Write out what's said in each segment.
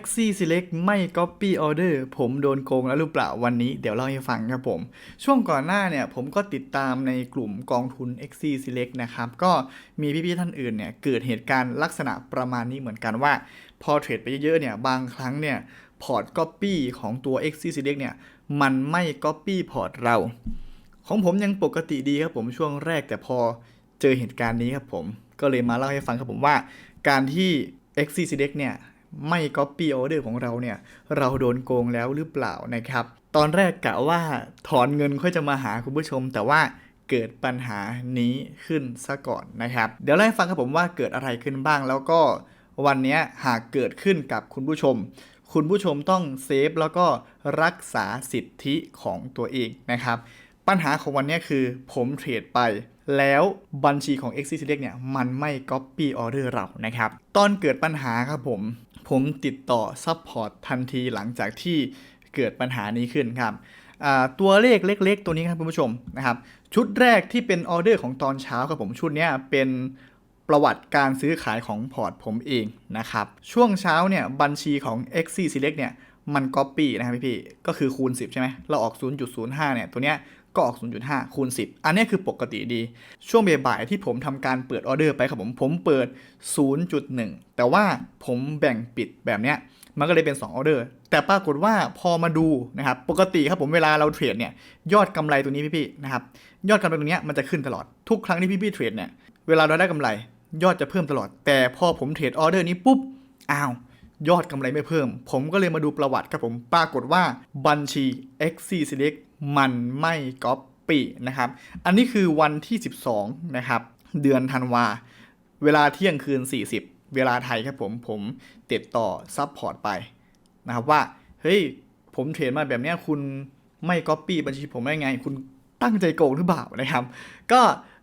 x c Select ไม่ Copy Order ผมโดนโกงแล้วหรือเปล่าวันนี้เดี๋ยวเล่าให้ฟังครับผม ช่วงก่อนหน้าเนี่ยผมก็ติดตามในกลุ่มกองทุน x c Select นะครับ ก็มีพี่ๆท่านอื่นเนี่ยเกิดเหตุการณ์ลักษณะประมาณนี้เหมือนกันว่า พอเทรดไปเยอะๆเนี่ยบางครั้งเนี่ยพอร์ต Copy ของตัว x c Select เนี่ยมันไม่ Copy พอร์ตเรา ของผมยังปกติดีครับผมช่วงแรกแต่พอเจอเหตุการณ์นี้ครับผมก็เลยมาเล่าให้ฟังครับผมว่า การที่ x c Select เนี่ย ไม่ Copy Order ของเราเนี่ย เราโดนโกงแล้วหรือเปล่านะครับ ตอนแรกกะว่าถอนเงินค่อยจะมาหาคุณผู้ชม แต่ว่าเกิดปัญหานี้ขึ้นซะก่อนนะครับ เดี๋ยวเล่าให้ฟังครับผมว่าเกิดอะไรขึ้นบ้างแล้วก็วันนี้หากเกิดขึ้นกับคุณผู้ชม คุณผู้ชมต้องเซฟแล้วก็รักษาสิทธิของตัวเองนะครับ ปัญหาของวันนี้คือผมเทรดไป แล้วบัญชีของ x อ Select เนี่ยมันไม่ Copy Order เรานะครับ ตอนเกิดปัญหาครับผม ผมติดต่อ Support ทันทีหลังจากที่เกิดปัญหานี้ขึ้นครับตัวเลขเล็ก ๆ ตัวนี้ครับคุณผู้ชมนะครับ ชุดแรกที่เป็นออเดอร์ของตอนเช้าครับผมชุดนี้เป็นประวัติการซื้อขายของพอร์ตผมเองนะครับ ช่วงเช้าเนี่ยบัญชีของ x Select เนี่ยมัน Copy นะครับพี่ๆก็คือคูณ 10 ใช่ไหมเราออก 0.05 เนี่ยตัวเนี้ย ก็ออก 0.5 คูณ 10 อันนี้คือปกติดี ช่วงบ่ายๆที่ผมทำการเปิดออเดอร์ไปครับผม ผมเปิด 0.1 แต่ว่าผมแบ่งปิดแบบเนี้ย มันก็เลยเป็น 2 ออเดอร์ แต่ปรากฏว่าพอมาดูนะครับ ปกติครับผมเวลาเราเทรดเนี่ย ยอดกำไรตัวนี้พี่ๆนะครับ ยอดกำไรตรงเนี้มันจะขึ้นตลอด ทุกครั้งที่พี่ๆเทรดเนี่ย เวลาเราได้กำไร ยอดจะเพิ่มตลอด แต่พอผมเทรดออเดอร์นี้ปุ๊บ อ้าว ยอดกำไรไม่เพิ่ม ผมก็เลยมาดูประวัติครับผมปรากฏว่าบัญชี XC Select มันไม่ก๊อปปี้นะครับ อันนี้คือวันที่ 12 นะครับ เดือนธันวา เวลาเที่ยงคืน 40 เวลาไทยครับผม ผมติดต่อซับพอร์ตไปนะครับว่า เฮ้ย ผมเทรดมาแบบนี้คุณไม่ก๊อปปี้บัญชีผมได้ไง คุณ ตั้งใจโกงหรือเปล่านะครับ ก็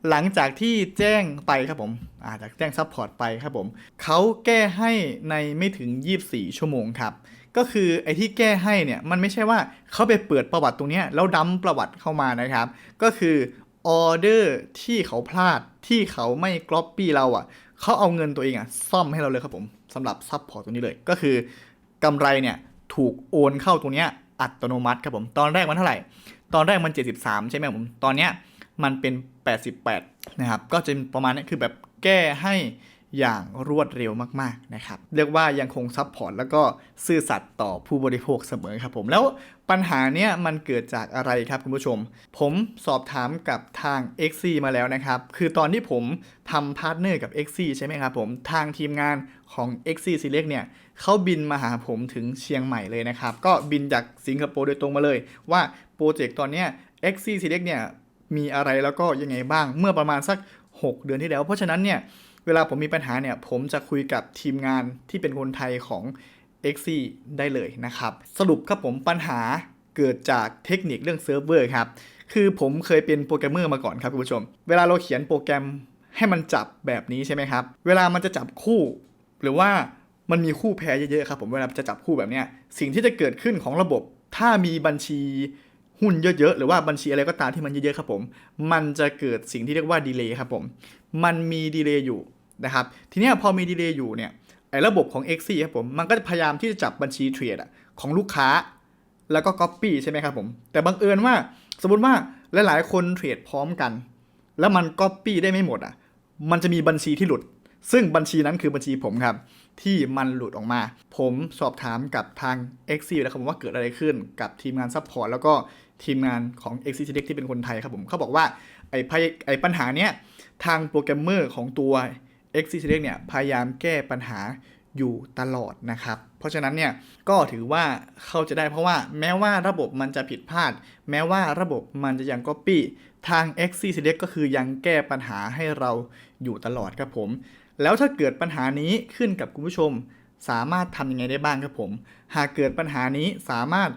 หลังจากที่แจ้งไปครับผมอาจากแจ้งซัพพอร์ตไปครับผมเขาแก้ให้ในไม่ถึง 24 ชั่วโมงครับ ก็คือไอ้ที่แก้ให้เนี่ย มันไม่ใช่ว่าเขาไปเปิดประวัติตรงเนี้ยแล้วดัมประวัติเข้ามานะครับ ก็คือออเดอร์ที่เขาพลาดที่เขาไม่กรอปปี้เราอะเขาเอาเงินตัวเองอะซ่อมให้เราเลยครับผมสำหรับซัพพอร์ตตรงนี้เลย ก็คือกำไรเนี่ยถูกโอนเข้าตรงเนี้ยอัตโนมัติครับผมตอนแรกมันเท่าไหร่ ตอนแรกมัน 73 ใช่ไหมผม ตอนเนี้ยมันเป็น 88 นะครับ ก็จะประมาณนี้คือแบบแก้ให้ อย่างรวดเร็วมากๆนะครับ เรียกว่ายังคงซับพอร์ตแล้วก็ซื่อสัตย์ต่อผู้บริโภคเสมอครับผมแล้วปัญหาเนี้ยมันเกิดจากอะไรครับคุณผู้ชม ผมสอบถามกับทาง XC มาแล้วนะครับ คือตอนที่ผมทำพาร์ทเนอร์กับ XC ใช่ไหมครับผมทางทีมงานของ XC Select เนี่ยเขาบินมาหาผมถึงเชียงใหม่เลยนะครับ ก็บินจากสิงคโปร์โดยตรงมาเลย ว่าโปรเจกต์ตอนเนี้ย XC Select เนี่ยมีอะไรแล้วก็ยังไงบ้างเมื่อประมาณสัก 6 เดือนที่แล้ว เพราะฉะนั้นเนี่ย เวลาผมมีปัญหาเนี่ยผมจะคุยกับทีมงานที่เป็นคนไทยของ XC ได้เลยนะครับ สรุปครับผมปัญหาเกิดจากเทคนิคเรื่องเซิร์ฟเวอร์ครับ คือผมเคยเป็นโปรแกรมเมอร์มาก่อนครับคุณผู้ชม เวลาเราเขียนโปรแกรมให้มันจับแบบนี้ใช่ไหมครับ เวลามันจะจับคู่ หรือว่ามันมีคู่แพรเยอะๆครับผมเวลาจะจับคู่แบบเนี้ยสิ่งที่จะเกิดขึ้นของระบบ ถ้ามีบัญชีหุ้นเยอะๆ หรือว่าบัญชีอะไรก็ตามที่มันเยอะๆ ครับผม มันจะเกิดสิ่งที่เรียกว่าดีเลย์ครับผม มันมีดีเลย์อยู่ นะครับ ทีนี้พอมีดีเลย์อยู่เนี่ยไอ้ระบบของ x ครับผม มันก็จะพยายามที่จะจับบัญชีเทรดของลูกค้า แล้วก็ Copy ใช่ไหมครับผม แต่บังเอิญว่าสมมติว่าหลาย ๆ คนเทรดพร้อมกัน แล้วมัน Copy ได้ไม่หมดอะ มันจะมีบัญชีที่หลุด ซึ่งบัญชีนั้นคือบัญชีผมครับ ที่มันหลุดออกมา ผมสอบถามกับทาง x แล้วครับผมว่าเกิดอะไรขึ้นกับทีมงานซัพพอร์ตแล้วก็ทีมงานของ x c d ที่เป็นคนไทยครับผมเขาบอกว่าไอ้ไอ้ปัญหาเนี้ยทางโปรแกรมเมอร์ของตัว x c d เนี่ยพยายามแก้ปัญหาอยู่ตลอดนะครับ เพราะฉะนั้นเนี่ยก็ถือว่าเข้าจะได้เพราะว่าแม้ว่าระบบมันจะผิดพลาด แม้ว่าระบบมันจะยัง Copy ทาง x c d ก็คือยังแก้ปัญหาให้เราอยู่ตลอดครับผม แล้วถ้าเกิดปัญหานี้ขึ้นกับคุณผู้ชม สามารถทำยังไงได้บ้างครับผม หากเกิดปัญหานี้สามารถ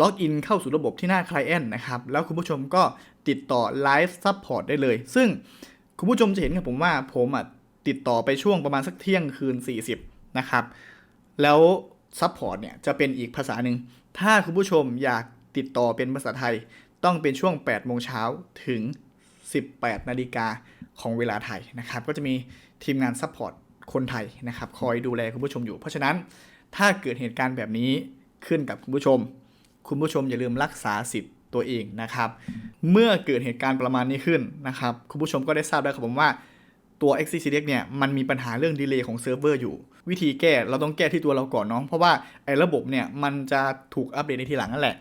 ล็อกอินเข้าสู่ระบบที่หน้า Client นะครับ แล้วคุณผู้ชมก็ติดต่อ Live Support ได้เลย ซึ่งคุณผู้ชมจะเห็นกับผมว่าผมอะ ติดต่อไปช่วงประมาณสักเที่ยงคืน 40 นะครับ แล้ว Support เนี่ยจะเป็นอีกภาษาหนึ่ง ถ้าคุณผู้ชมอยากติดต่อเป็นภาษาไทย ต้องเป็นช่วง 8 โมงเช้าถึง 18 นาฬิกาของเวลาไทยนะครับ ก็จะมีทีมงานซัพพอร์ตคนไทยนะครับ คอยดูแลคุณผู้ชมอยู่ เพราะฉะนั้นถ้าเกิดเหตุการณ์แบบนี้ขึ้นกับคุณผู้ชม คุณผู้ชมอย่าลืมรักษาสิทธิ์ตัวเองนะครับ เมื่อเกิดเหตุการณ์ประมาณนี้ขึ้นนะครับ คุณผู้ชมก็ได้ทราบแล้วครับผมว่า ตัว x c c d x เนี่ยมันมีปัญหาเรื่องดีเลย์ของเซิร์ฟเวอร์อยู่ วิธีแก้เราต้องแก้ที่ตัวเราก่อนเนาะเพราะว่าไอ้ระบบเนี่ยมันจะถูกอัปเดตในทีหลังนั่นแหละ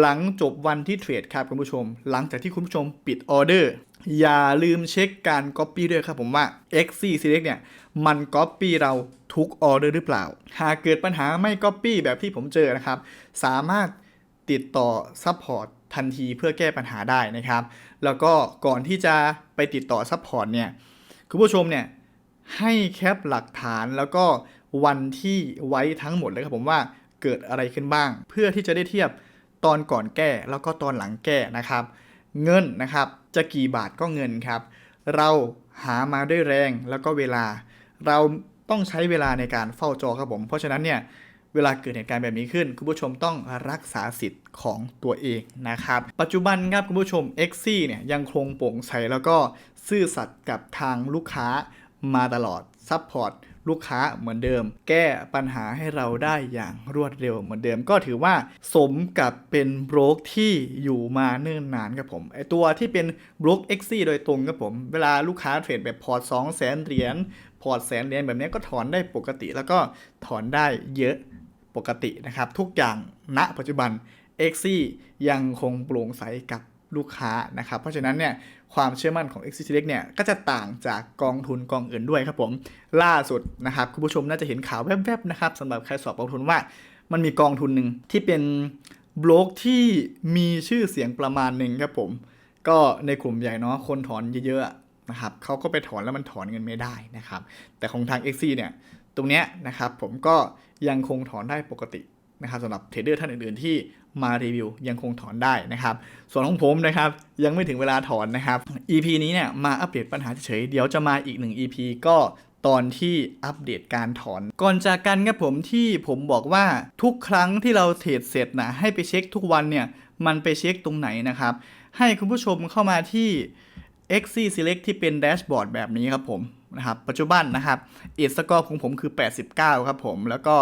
หลังจบวันที่เทรดครับคุณผู้ชม หลังจากที่คุณผู้ชมปิดออเดอร์อย่าลืมเช็คการ Copy ด้วยครับผมว่า XC Select เนี่ยมัน Copy เราทุกออเดอร์หรือเปล่า หากเกิดปัญหาไม่ Copy แบบที่ผมเจอนะครับ สามารถติดต่อ Support ทันทีเพื่อแก้ปัญหาได้นะครับ แล้วก็ก่อนที่จะไปติดต่อ Support เนี่ย คุณผู้ชมเนี่ยให้แคปหลักฐานแล้วก็วันที่ไว้ทั้งหมดเลยครับผมว่าเกิดอะไรขึ้นบ้าง เพื่อที่จะได้เทียบตอนก่อนแก้แล้วก็ตอนหลังแก้นะครับ เงินนะครับจะกี่บาทก็เงินครับ เราหามาด้วยแรงแล้วก็เวลา เราต้องใช้เวลาในการเฝ้าจอครับผม เพราะฉะนั้นเนี่ย เวลาเกิดเหตุการณ์แบบนี้ขึ้น คุณผู้ชมต้องรักษาสิทธิ์ของตัวเองนะครับ ปัจจุบันครับคุณผู้ชม x อเนี่ยยังคงโปร่งใสแล้วก็ซื่อสัตย์กับทางลูกค้ามาตลอดซัพพอร์ตลูกค้าเหมือนเดิม แก้ปัญหาให้เราได้อย่างรวดเร็วเหมือนเดิม ก็ถือว่าสมกับเป็นบล็อกที่อยู่มาเนิ่นนานครับผมไอตัวที่เป็นบล็อก x อโดยตรงครับผม เวลาลูกค้าเทรดแบบพอร์ต2 0 0 0 0 0เหรียญพอร์ตแสนเหรียญแบบนี้ก็ถอนได้ปกติแล้วก็ถอนได้เยอะ ปกตินะครับ ทุกอย่างณปัจจุบัน x อยังคงโปร่งใสกับลูกค้านะครับ เพราะฉะนั้นเนี่ยความเชื่อมั่นของ x อ Select เนี่ยก็จะต่างจากกองทุนกองอื่นด้วยครับผม ล่าสุดนะครับคุณผู้ชมน่าจะเห็นข่าวแวบๆนะครับสำหรับใครสอบกองทุนว่า มันมีกองทุนหนึ่งที่เป็นบล็อกที่มีชื่อเสียงประมาณหนึ่งครับผม ก็ในกลุ่มใหญ่เนาะคนถอนเยอะๆนะครับเขาก็ไปถอนแล้วมันถอนเงินไม่ได้นะครับ แต่ของทาง x อเนี่ยตรงเนี้ยนะครับผมก็ ยังคงถอนได้ปกตินะครับสำหรับเทรดเดอร์ท่านอื่นๆที่มารีวิวยังคงถอนได้นะครับ ส่วนของผมนะครับยังไม่ถึงเวลาถอนนะครับ EP นี้เนี่ยมาอัปเดตปัญหาเฉยเดี๋ยวจะมาอีกหนึ่ง EP ก็ตอนที่อัปเดตการถอน ก่อนจากกันครับผมที่ผมบอกว่าทุกครั้งที่เราเทรดเสร็จนะให้ไปเช็คทุกวันเนี่ยมันไปเช็คตรงไหนนะครับ ให้คุณผู้ชมเข้ามาที่ XC Select ที่เป็นแดชบอร์ดแบบนี้ครับผม นะครับ ปัจจุบันนะครับเอสกอร์ของผมคือ 89 ครับผม แล้วก็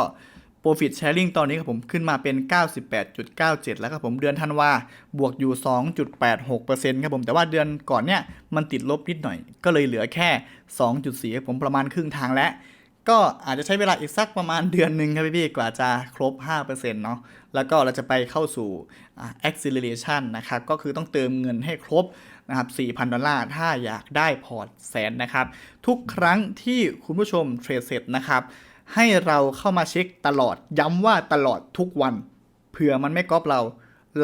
Profit Sharing ตอนนี้ครับผมขึ้นมาเป็น 98.97 แล้วครับผมเดือนธันวาบวกอยู่ 2.86%ครับผม แต่ว่าเดือนก่อนเนี่ยมันติดลบนิดหน่อย ก็เลยเหลือแค่ 2.4ครับผมประมาณครึ่งทางแล้วก็อาจจะใช้เวลาอีกสักประมาณเดือนหนึ่งครับพี่ๆกว่าจะครบ 5%เนาะแล้วก็เราจะไปเข้าสู่อ่า acceleration นะครับ ก็คือต้องเติมเงินให้ครบ นะครับ 4,000 ดอลลาร์ ถ้าอยากได้พอร์ตแสนนะครับ ทุกครั้งที่คุณผู้ชมเทรดเสร็จนะครับ ให้เราเข้ามาเช็คตลอด ย้ำว่าตลอดทุกวัน เผื่อมันไม่ก๊อปเรา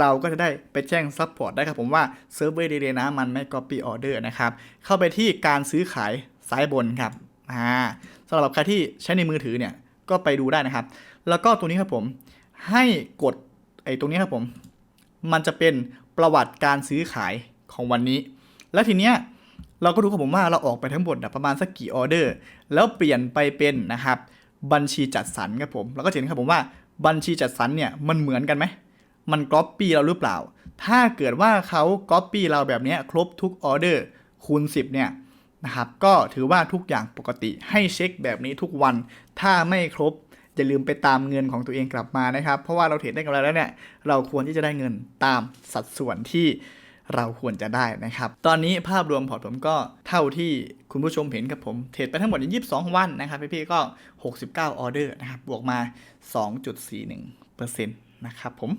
เราก็จะได้ไปแจ้งซัพพอร์ตได้ครับผมว่าเซิร์ฟเวอร์ดีๆนะมันไม่ copy order นะครับ เข้าไปที่การซื้อขายซ้ายบนครับ อ่าสำหรับใครที่ใช้ในมือถือเนี่ย ก็ไปดูได้นะครับ แล้วก็ตรงนี้ครับผม ให้กดไอ้ตรงนี้ครับผม มันจะเป็นประวัติการซื้อขาย ของวันนี้ แล้วทีเนี้ยเราก็ดูครับผมว่าเราออกไปทั้งหมดนะประมาณสักกี่ออเดอร์ แล้วเปลี่ยนไปเป็นนะครับบัญชีจัดสรรครับผมเราก็จะเห็นครับผมว่าบัญชีจัดสรรเนี่ยมันเหมือนกันไหมมันก๊อปปี้เราหรือเปล่า ถ้าเกิดว่าเขาก๊อปปี้เราแบบนี้ครบทุกออเดอร์คูณ 10เนี่ยนะครับก็ถือว่าทุกอย่างปกติให้เช็คแบบนี้ทุกวัน ถ้าไม่ครบอย่าลืมไปตามเงินของตัวเองกลับมานะครับ เพราะว่าเราเทรดได้กำไรแล้วเนี่ยเราควรที่จะได้เงินตามสัดส่วนที่ เราควรจะได้นะครับ ตอนนี้ภาพรวมพอร์ตผมก็เท่าที่คุณผู้ชมเห็นกับผม เทรดไปทั้งหมด22 วันนะครับพี่ๆก็ 69 ออเดอร์นะครับ บวกมา 2.41%นะครับผม